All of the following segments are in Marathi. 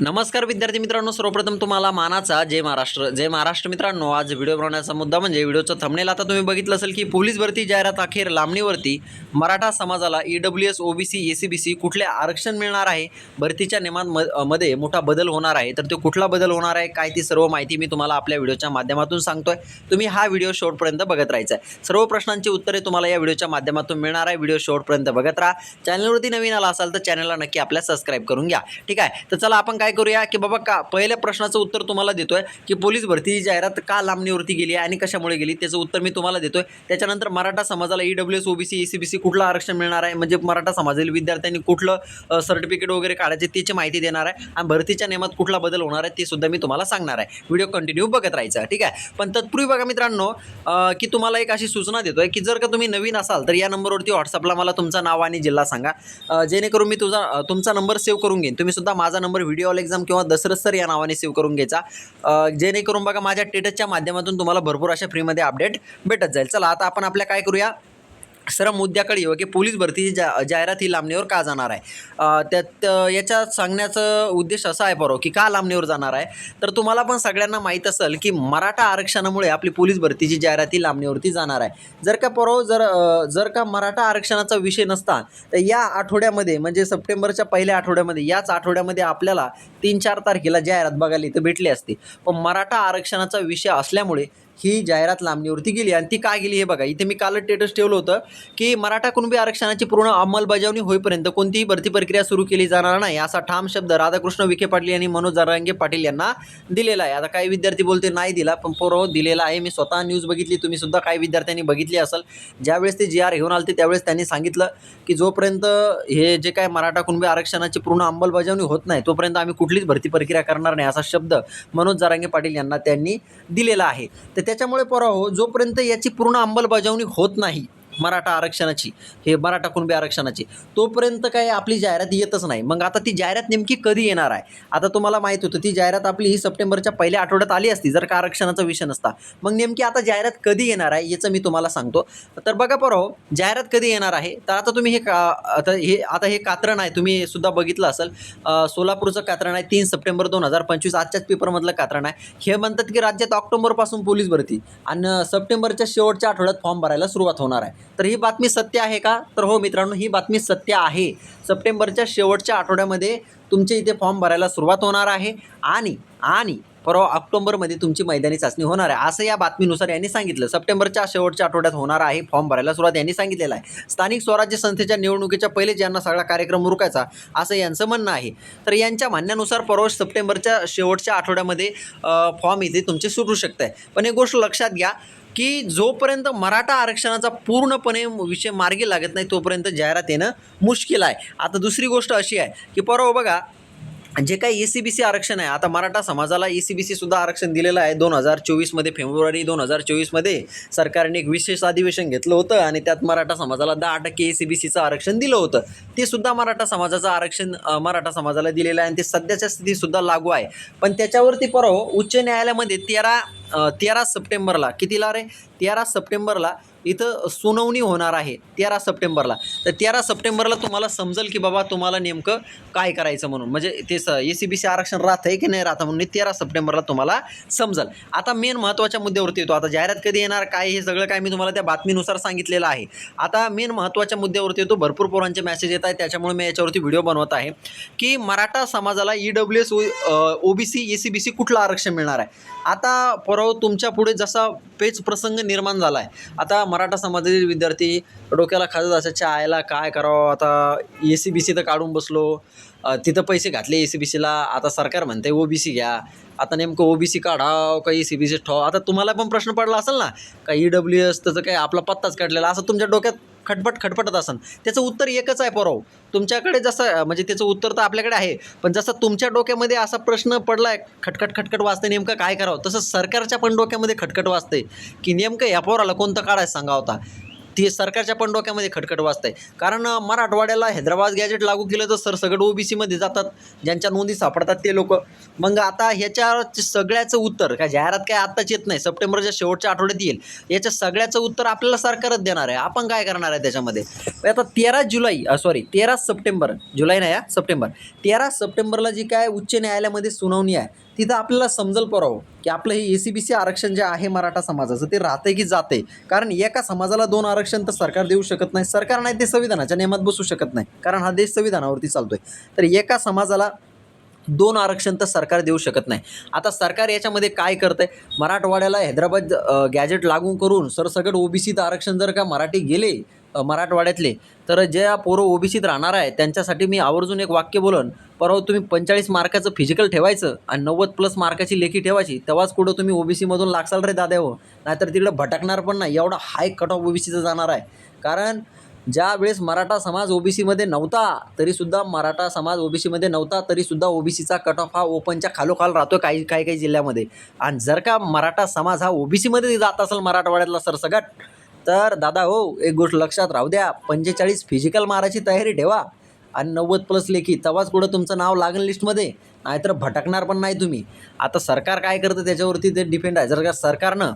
नमस्कार विद्यार्थी मित्रांनो सर्वप्रथम तुम्हाला मानाचा जय महाराष्ट्र. जय महाराष्ट्र मित्रांनो आज व्हिडिओ बनवण्याचा मुद्दा म्हणजे व्हिडिओचं थंबनेल आता तुम्ही बघितलं असेल की पोलीस भरती जाहिरात अखेर लांबणीवरती. मराठा समाजाला E W S OBC A C B C कुठले आरक्षण मिळणार आहे? भरतीच्या नियमांमध्ये मोठा बदल होणार आहे. तर तो कुठला बदल होणार आहे? काय ती सर्व माहिती मी तुम्हाला आपल्या व्हिडिओच्या माध्यमातून सांगतोय. तुम्ही हा व्हिडिओ शेवटपर्यंत बघत राहायचा आहे. सर्व प्रश्नांची उत्तरे तुम्हाला या व्हिडिओच्या माध्यमातून मिळणार आहे. व्हिडिओ शेवटपर्यंत बघत राहा. चॅनलवरती नवीन आला असाल तर चॅनलला नक्की आपल्या सबस्क्राईब करून घ्या. ठीक आहे? तर चला आपण काय काय करूया की बाबा का पहिल्या प्रश्नाचं उत्तर तुम्हाला देतोय की पोलीस भरतीची जाहिरात का लांबणीवरती गेली आहे आणि कशामुळे गेली त्याचं उत्तर मी तुम्हाला देतोय. त्याच्यानंतर मराठा समाजाला E W S OBC E C B C कुठलं आरक्षण मिळणार आहे? म्हणजे मराठा समाजातील विद्यार्थ्यांनी कुठलं सर्टिफिकेट वगैरे काढायचे त्याची माहिती देणार आहे आणि भरतीच्या नियमात कुठला बदल होणार आहे ते सुद्धा मी तुम्हाला सांगणार आहे. व्हिडिओ कंटिन्यू बघत राहायचा ठीक आहे? पण तत्पूर्वी बघा मित्रांनो की तुम्हाला एक अशी सूचना देतोय की जर का तुम्ही नवीन असाल तर या नंबरवरती व्हॉट्सअपला मला तुमचं नाव आणि जिल्हा सांगा. जेणेकरून मी तुझा तुमचा नंबर सेव्ह करून घेईन. तुम्ही सुद्धा माझा नंबर व्हिडिओ ऑल एक्झाम किंवा दसरथ सर या नावाने सेव्ह करून घ्यायचा. जेणेकरून बघा माझ्या टेटसच्या माध्यमातून तुम्हाला भरपूर अशा फ्रीमध्ये अपडेट भेटत जाईल. चला आता आपण आपल्या काय करूया? सर्व मुद्द्याकडे येऊ की पोलीस भरतीची जा जाहिरात ही लांबणीवर का जाणार आहे? त्यात याच्या सांगण्याचं उद्देश असा आहे बरोबर की का लांबणीवर जाणार आहे? तर तुम्हाला पण सगळ्यांना माहीत असेल की मराठा आरक्षणामुळे आपली पोलीस भरतीची जाहिरात ही लांबणीवरती जाणार आहे. जर का परो जर जर का मराठा आरक्षणाचा विषय नसता तर या आठवड्यामध्ये म्हणजे सप्टेंबरच्या पहिल्या आठवड्यामध्ये याच आठवड्यामध्ये आपल्याला तीन चार तारखेला जाहिरात बघायला इथं भेटली असती. पण मराठा आरक्षणाचा विषय असल्यामुळे ही जाहिरात लांबणीवरती गेली. आणि ती का गेली हे बघा. इथे मी कालच स्टेटस ठेवलं होतं की मराठा कुणबी आरक्षणाची पूर्ण अंमलबजावणी होईपर्यंत कोणतीही भरती प्रक्रिया सुरू केली जाणार नाही असा ठाम शब्द राधाकृष्ण विखे पाटील यांनी मनोज जरांगे पाटील यांना दिलेला आहे. आता काही विद्यार्थी बोलते नाही दिला पण पोरो दिलेला आहे. मी स्वतः न्यूज बघितली तुम्ही सुद्धा काही विद्यार्थ्यांनी बघितली असेल. ज्यावेळेस ते जी आर घेऊन आलते त्यावेळेस त्यांनी सांगितलं की जोपर्यंत हे जे काय मराठा कुणबी आरक्षणाची पूर्ण अंमलबजावणी होत नाही तोपर्यंत आम्ही कुठलीच भरती प्रक्रिया करणार नाही असा शब्द मनोज जरांगे पाटील यांना त्यांनी दिलेला आहे. तर त्याच्यामुळे पराहो जोपर्यंत याची पूर्ण अंमलबजावणी होत नाही मराठा आरक्षणाची हे मराठा कुणबी आरक्षणाची. तोपर्यंत काय आपली जाहिरात येतच नाही. मग आता ती जाहिरात नेमकी कधी येणार आहे? आता तुम्हाला माहीत होतं ती जाहिरात आपली ही सप्टेंबरच्या पहिल्या आठवड्यात आली असती जर का आरक्षणाचा विषय नसता. मग नेमकी आता जाहिरात कधी येणार आहे याचं मी तुम्हाला सांगतो. तर बघा पराहो जाहिरात कधी येणार आहे? तर आता तुम्ही हे का आता हे आता हे कात्रण आहे तुम्ही सुद्धा बघितलं असेल. सोलापूरचं कात्रण आहे तीन सप्टेंबर दोन हजार पंचवीस आजच्याच पेपरमधलं कात्रण आहे. हे म्हणतात की राज्यात ऑक्टोबरपासून पोलीस भरती. आणि सप्टेंबरच्या शेवटच्या आठवड्यात फॉर्म भरायला सुरुवात होणार आहे. तर ही बातमी सत्य आहे का? तर हो मित्रांनो ही बातमी सत्य आहे. सप्टेंबरच्या शेवटच्या आठवड्यामध्ये तुमचे इथे फॉर्म भरायला सुरुवात होणार आहे आणि आणि परवा ऑक्टोबरमध्ये तुमची मैदानी चाचणी होणार आहे. असं या बातमीनुसार यांनी सांगितलं. सप्टेंबरच्या शेवटच्या आठवड्यात होणार आहे. फॉर्म भरायला सुरुवात यांनी सांगितलेलं आहे. स्थानिक स्वराज्य संस्थेच्या निवडणुकीच्या पहिलेच यांना सगळा कार्यक्रम रुकायचा असं यांचं म्हणणं आहे. तर यांच्या म्हणण्यानुसार परवा सप्टेंबरच्या शेवटच्या आठवड्यामध्ये फॉर्म इथे तुमचे सुटू शकत आहे पण एक गोष्ट लक्षात घ्या की जोपर्यंत मराठा आरक्षणाचा पूर्णपणे विषय मार्गी लागत नाही तोपर्यंत जाहिरात येणं मुश्किल आहे. आता दुसरी गोष्ट अशी आहे की परवा बघा जे काही ए सी बी सी आरक्षण आहे आता मराठा समाजाला ए सी बी सीसुद्धा आरक्षण दिलेलं आहे. दोन हजार चोवीसमध्ये फेब्रुवारी दोन हजार चोवीसमध्ये सरकारने एक विशेष अधिवेशन घेतलं होतं आणि त्यात मराठा समाजाला दहा टक्के ए सी बी सीचं आरक्षण दिलं होतं. ते सुद्धा मराठा समाजाचं आरक्षण मराठा समाजाला दिलेलं आहे आणि ते सध्याच्या स्थितीसुद्धा लागू आहे. पण त्याच्यावरती परवा उच्च न्यायालयामध्ये तेरा तेरा सप्टेंबरला कितीला रे? तेरा सप्टेंबरला इथं सुनावणी होणार आहे तेरा सप्टेंबरला. तर तेरा सप्टेंबरला तुम्हाला समजेल की बाबा तुम्हाला नेमकं काय करायचं म्हणून. म्हणजे ते स ए सी बी सी आरक्षण राहतं आहे की नाही राहतं म्हणून तेरा सप्टेंबरला तुम्हाला समजेल. आता मेन महत्त्वाच्या मुद्द्यावरती येतो. आता जाहिरात कधी येणार काय हे सगळं काय मी तुम्हाला त्या बातमीनुसार सांगितलेलं आहे. आता मेन महत्त्वाच्या मुद्द्यावरती येतो. भरपूर पोरांचे मेसेज येत आहेत. त्याच्यामुळे मी याच्यावरती व्हिडिओ बनवत आहे की मराठा समाजाला E W S O B C A C B C कुठलं आरक्षण मिळणार आहे? आता परव तुमच्यापुढे जसा पेच प्रसंग निर्माण झाला आहे आता मराठा समाजातील विद्यार्थी डोक्याला खाजत असायच्या आयला काय करावं? आता ए सी बी सी तर काढून बसलो. तिथं पैसे घातले ए सी बी सीला आता सरकार म्हणते ओ बी सी घ्या. आता नेमकं ओ बी सी काढाव का ए सी बी सी ठेवा आता तुम्हाला पण प्रश्न पडला असेल ना का ई डब्ल्यू एस त्याचं काय आपला पत्ताच काढलेला? असं तुमच्या डोक्यात खटपट खटपटत असन. त्याचं उत्तर एकच आहे परव तुमच्याकडे जसं म्हणजे त्याचं उत्तर तर आपल्याकडे आहे पण जसं तुमच्या डोक्यामध्ये असा प्रश्न पडला आहे खटखट खटखट वाजते नेमकं काय करावं? तसं सरकारच्या पण डोक्यामध्ये खटखट वाजते की नेमकं या पोराला कोणतं काढायचं सांगा होता? ती सरकारच्या पण डोक्यामध्ये खटखट वाजतंय. कारण मराठवाड्याला हैदराबाद गॅजेट लागू केलं तर सर सगळं ओबीसीमध्ये जातात ज्यांच्या नोंदी सापडतात ते लोक. मग आता ह्याच्या सगळ्याचं उत्तर काय जाहिरात काय आत्ताच येत नाही सप्टेंबरच्या शेवटच्या आठवड्यात येईल. याच्या सगळ्याचं उत्तर आपल्याला सरकारच देणार आहे. आपण काय करणार आहे त्याच्यामध्ये? आता तेरा जुलै सॉरी तेरा सप्टेंबर जुलै नाही हा सप्टेंबर. तेरा सप्टेंबरला जी काय उच्च न्यायालयामध्ये सुनावणी आहे तिथं आपल्याला समजल परावं की आपलं हे ए सी बी सी आरक्षण जे आहे मराठा समाजाचं ते राहतंय की जाते कारण एका समाजाला दोन आरक्षण तर सरकार देऊ शकत नाही. सरकार नाही ते संविधानाच्या नियमात बसू शकत नाही. कारण हा देश संविधानावरती चालतोय. तर एका समाजाला दोन आरक्षण तर सरकार देऊ शकत नाही. आता सरकार याच्यामध्ये काय करतंय? मराठवाड्याला हैदराबाद गॅजेट लागू करून सरसकट ओबीसीत आरक्षण जर का मराठी गेले मराठवाड्यातले. तर ज्या पोरं ओबीसीत राहणार आहे त्यांच्यासाठी मी आवर्जून एक वाक्य बोलन. परवा तुम्ही पंचेचाळीस मार्काचं फिजिकल ठेवायचं आणि नव्वद प्लस मार्काची लेखी ठेवायची तेव्हाच कुठं तुम्ही ओबीसीमधून लागसाल रे दादा हो. नाहीतर तिकडं भटकणार पण नाही. एवढा हाय कट ऑफ ओबीसीचं जाणार आहे. कारण ज्या वेळेस मराठा समाज ओबीसीमध्ये नव्हता तरीसुद्धा मराठा समाज ओबीसीमध्ये नव्हता तरीसुद्धा ओबीसीचा कट ऑफ हा ओपनच्या खालोखाल राहतो काही काही काही जिल्ह्यामध्ये. आणि जर का मराठा समाज हा ओबीसीमध्ये जात असेल मराठवाड्यातला सरसगट तर दादा हो एक गोष्ट लक्षात राहू द्या. पंचेचाळीस फिजिकल मारायची तयारी ठेवा. आणि नव्वद प्लस लेखी तेव्हाच कुठं तुमचं नाव लागेल लिस्टमध्ये नाहीतर भटकणार पण नाही तुम्ही. आता सरकार काय करतं त्याच्यावरती ते डिपेंड आहे. जर का सरकारनं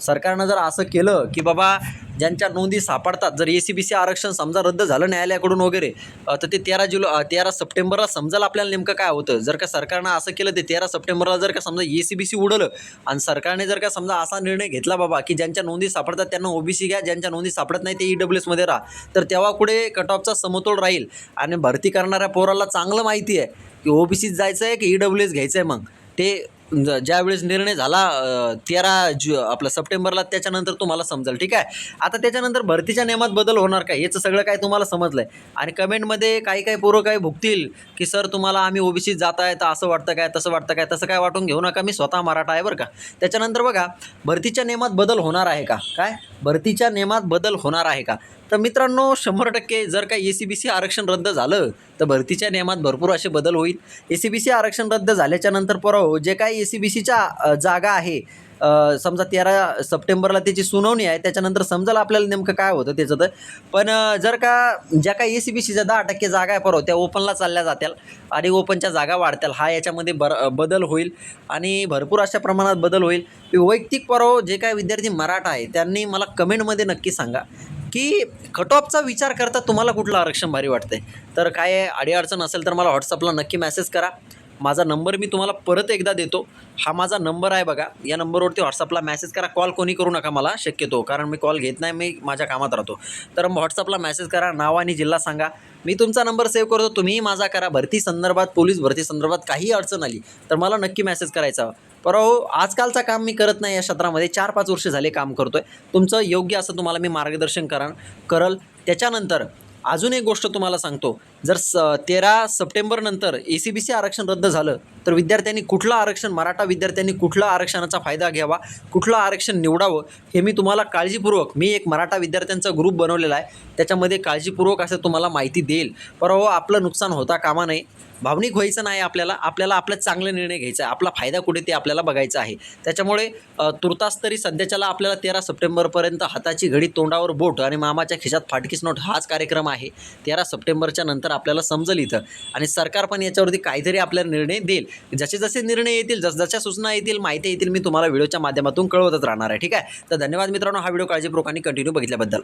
सरकारनं जर असं केलं की बाबा ज्यांच्या नोंदी सापडतात जर ए सी बी सी आरक्षण समजा रद्द झालं न्यायालयाकडून वगैरे तर ते तेरा जुलै तेरा सप्टेंबरला समजाल आपल्याला नेमकं काय होतं? जर का सरकारनं असं केलं ते तेरा सप्टेंबरला जर का समजा ए सी बी सी उडलं आणि सरकारने जर का समजा असा निर्णय घेतला बाबा की ज्यांच्या नोंदी सापडतात त्यांना ओबीसी घ्या ज्यांच्या नोंदी सापडत नाही ते ई डब्ल्यू एसमध्ये राहा तर तेव्हा कुठे कट ऑफचा समतोल राहील? आणि भरती करणाऱ्या पोराला चांगलं माहिती आहे की ओबीसीत जायचं आहे की ई डब्ल्यू एस घ्यायचं आहे मग? ते ज- ज्यावेळेस निर्णय झाला तेरा जु आपलं सप्टेंबरला त्याच्यानंतर तुम्हाला समजेल ठीक आहे? आता त्याच्यानंतर भरतीच्या नियमात बदल होणार काय? याचं सगळं काय तुम्हाला समजलं आहे आणि कमेंटमध्ये काही काही पोरं काय भुगतील की सर तुम्हाला आम्ही ओबीसीत जात आहे तर असं वाटतं काय तसं वाटतं काय तसं काय वाटून घेऊ नका मी स्वतः मराठा आहे बरं का? त्याच्यानंतर बघा भरतीच्या नियमात बदल होणार आहे का? काय? भरतीच्या नियमात बदल होणार आहे का? तर मित्रांनो शंभर टक्के जर का ए सी बी सी आरक्षण रद्द झालं तर भरतीच्या नियमात भरपूर असे बदल होईल. ए सी बी सी आरक्षण रद्द झाल्याच्यानंतर परव जे काही ए सी बी सीच्या जागा आहे समजा तेरा सप्टेंबरला त्याची सुनावणी आहे त्याच्यानंतर समजायला आपल्याला नेमकं काय होतं त्याचं तर. पण जर का ज्या काही ए सी बी सीच्या दहा टक्के जागा आहे परवा त्या ओपनला चालल्या जात्याल आणि ओपनच्या जागा वाढत्याल हा याच्यामध्ये बर बदल होईल आणि भरपूर अशा प्रमाणात बदल होईल. वैयक्तिक परव जे काही विद्यार्थी मराठा आहे त्यांनी मला कमेंटमध्ये नक्की सांगा. की कट ऑफचा विचार करता तुम्हाला कुठलं आरक्षण भारी वाटतंय? तर काय अडीअडचण असेल तर मला व्हॉट्सअपला नक्की मेसेज करा. माझा नंबर मी तुम्हाला परत एकदा देतो. हा माझा नंबर आहे बघा. या नंबरवरती व्हॉट्सअपला मेसेज करा. कॉल कोणी करू नका मला शक्यतो. कारण मी कॉल घेत नाही मी माझ्या कामात राहतो. तर व्हॉट्सअपला मेसेज करा. नाव आणि जिल्हा सांगा. मी तुमचा नंबर सेव्ह करतो. तुम्हीही माझा करा. भरती संदर्भात पोलीस भरती संदर्भात काही अडचण आली तर मला नक्की मेसेज करायचा. पर आजकालचा आजकालचं काम मी करत नाही या क्षेत्रामध्ये. चार पाच वर्ष झाले काम करतोय. तुमचं योग्य असं तुम्हाला मी मार्गदर्शन करा करल. त्याच्यानंतर अजून एक गोष्ट तुम्हाला सांगतो. जर स तेरा सप्टेंबरनंतर ए सी बी सी आरक्षण रद्द झालं तर विद्यार्थ्यांनी कुठलं आरक्षण मराठा विद्यार्थ्यांनी कुठलं आरक्षणाचा फायदा घ्यावा कुठलं आरक्षण निवडावं हे मी तुम्हाला काळजीपूर्वक मी एक मराठा विद्यार्थ्यांचा ग्रुप बनवलेला आहे त्याच्यामध्ये काळजीपूर्वक असं तुम्हाला माहिती देईल. पर हो आपलं नुकसान होता कामा नये. भावनिक व्हायचं नाही आपल्याला आपल्याला आपला चांगला निर्णय घ्यायचा आहे आपला फायदा कुठे ते आपल्याला बघायचा आहे. त्याच्यामुळे तुर्तास तरी सध्याच्याला आपल्याला तेरा सप्टेंबरपर्यंत हाताची घडी तोंडावर बोट आणि मामाच्या खिशात फाटकीस नोट हाच कार्यक्रम आहे. तेरा सप्टेंबरच्या नंतर आपल्याला समजेल इथं. आणि सरकार पण याच्यावरती काहीतरी आपल्याला निर्णय देईल. जसे जसे निर्णय येतील जस जशा सूचना येतील माहिती येतील मी तुम्हाला व्हिडिओच्या माध्यमातून कळवतच राहणार आहे. ठीक आहे? तर धन्यवाद मित्रांनो हा व्हिडिओ काळजीपूर्वक आणि कंटिन्यू बघितल्याबद्दल.